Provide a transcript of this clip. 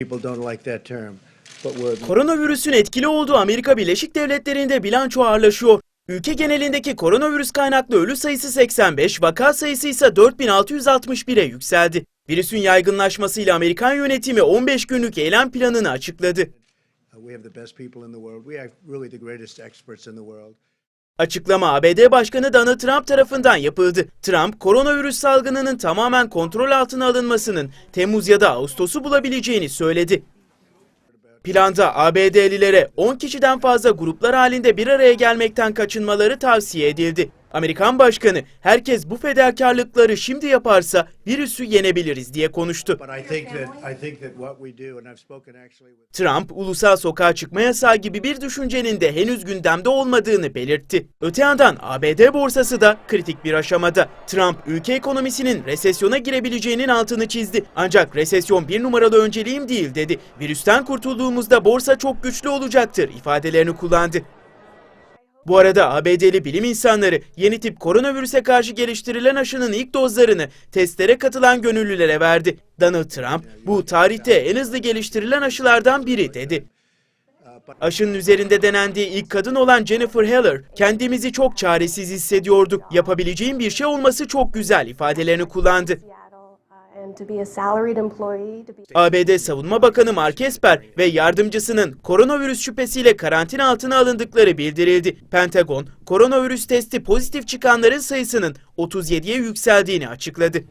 People don't like that term, but we're Koronavirüsün etkili olduğu Amerika Birleşik Devletleri'nde bilanço ağırlaşıyor. Ülke genelindeki koronavirüs kaynaklı ölü sayısı 85, vaka sayısı ise 4661'e yükseldi. Virüsün yaygınlaşmasıyla Amerikan yönetimi 15 günlük eylem planını açıkladı. we have the best people in the world. We have really the greatest experts in the world. Açıklama ABD Başkanı Donald Trump tarafından yapıldı. Trump, koronavirüs salgınının tamamen kontrol altına alınmasının Temmuz ya da Ağustos'u bulabileceğini söyledi. Planda ABD'lilere 10 kişiden fazla gruplar halinde bir araya gelmekten kaçınmaları tavsiye edildi. Amerikan Başkanı, herkes bu fedakarlıkları şimdi yaparsa virüsü yenebiliriz diye konuştu. Trump, ulusal sokağa çıkma yasağı gibi bir düşüncenin de henüz gündemde olmadığını belirtti. Öte yandan ABD borsası da kritik bir aşamada. Trump, ülke ekonomisinin resesyona girebileceğinin altını çizdi. Ancak resesyon bir numaralı önceliğim değil dedi. Virüsten kurtulduğumuzda borsa çok güçlü olacaktır ifadelerini kullandı. Bu arada ABD'li bilim insanları yeni tip koronavirüse karşı geliştirilen aşının ilk dozlarını testlere katılan gönüllülere verdi. Donald Trump, bu tarihte en hızlı geliştirilen aşılardan biri dedi. Aşının üzerinde denendiği ilk kadın olan Jennifer Heller, kendimizi çok çaresiz hissediyorduk. Yapabileceğim bir şey olması çok güzel ifadelerini kullandı. ABD Savunma Bakanı Mark Esper ve yardımcısının koronavirüs şüphesiyle karantina altına alındıkları bildirildi. Pentagon, koronavirüs testi pozitif çıkanların sayısının 37'ye yükseldiğini açıkladı.